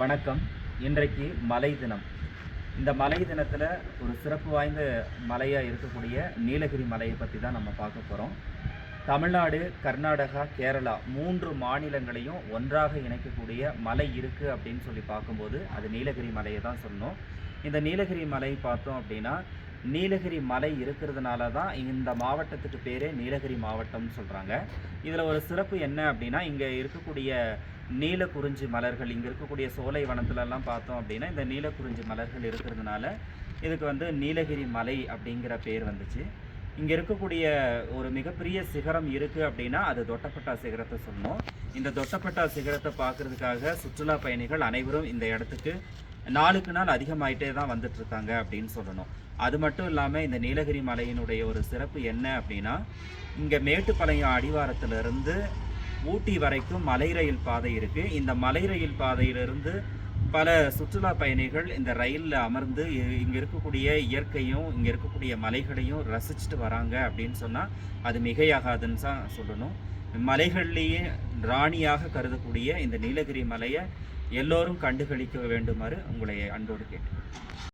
வணக்கம். இன்றைக்கு மலை தினம். இந்த மலை தினத்தில் ஒரு சிறப்பு வாய்ந்த மலையாக இருக்கக்கூடிய நீலகிரி மலையை பற்றி தான் நம்ம பார்க்க போகிறோம் தமிழ்நாடு கர்நாடகா கேரளா மூன்று மாநிலங்களையும் ஒன்றாக இணைக்கக்கூடிய மலை இருக்குது அப்படின்னு சொல்லி பார்க்கும்போது அது நீலகிரி மலையை தான் சொன்னோம். இந்த நீலகிரி மலை பார்த்தோம் அப்படின்னா நீலகிரி மலை இருக்கிறதுனால தான் இந்த மாவட்டத்துக்கு பேரே நீலகிரி மாவட்டம்னு சொல்கிறாங்க இதில் ஒரு சிறப்பு என்ன அப்படின்னா இங்கே இருக்கக்கூடிய நீலக்குறிஞ்சி மலர்கள் இங்கே இருக்கக்கூடிய சோலை வனத்துலலாம் பார்த்தோம் அப்படின்னா இந்த நீலக்குறிஞ்சி மலர்கள் இருக்கிறதுனால இதுக்கு வந்து நீலகிரி மலை அப்படிங்கிற பேர் வந்துச்சு. இங்கே இருக்கக்கூடிய ஒரு மிகப்பெரிய சிகரம் இருக்குது அப்படின்னா அது தொட்டப்பட்டா சிகரத்தை சொல்லணும் இந்த தொட்டப்பட்டா சிகரத்தை பார்க்கறதுக்காக சுற்றுலா பயணிகள் அனைவரும் இந்த இடத்துக்கு நாளுக்கு நாள் அதிகமாயிட்டே தான் வந்துட்டுருக்காங்க அப்படின்னு சொல்லணும். அது மட்டும் இல்லாமல் இந்த நீலகிரி மலையினுடைய ஒரு சிறப்பு என்ன அப்படின்னா இங்கே மேட்டுப்பாளையம் அடிவாரத்திலிருந்து ஊட்டி வரைக்கும் மலை ரயில் பாதை இருக்குது இந்த மலை ரயில் பாதையிலிருந்து பல சுற்றுலா பயணிகள் இந்த ரயிலில் அமர்ந்து இ- இங்க இருக்கக்கூடிய இயற்கையும் இங்க இருக்கக்கூடிய மலைகளையும் ரசிச்சுட்டு வராங்க அப்படின்னு சொன்னால் அது மிகையாகாதுன்னு தான் சொல்லணும். மலைகள்லேயே ராணியாக கருதக்கூடிய இந்த நீலகிரி மலையை எல்லோரும் கண்டுகளிக்க வேண்டுமாறு உங்களை அன்போடு கேட்டு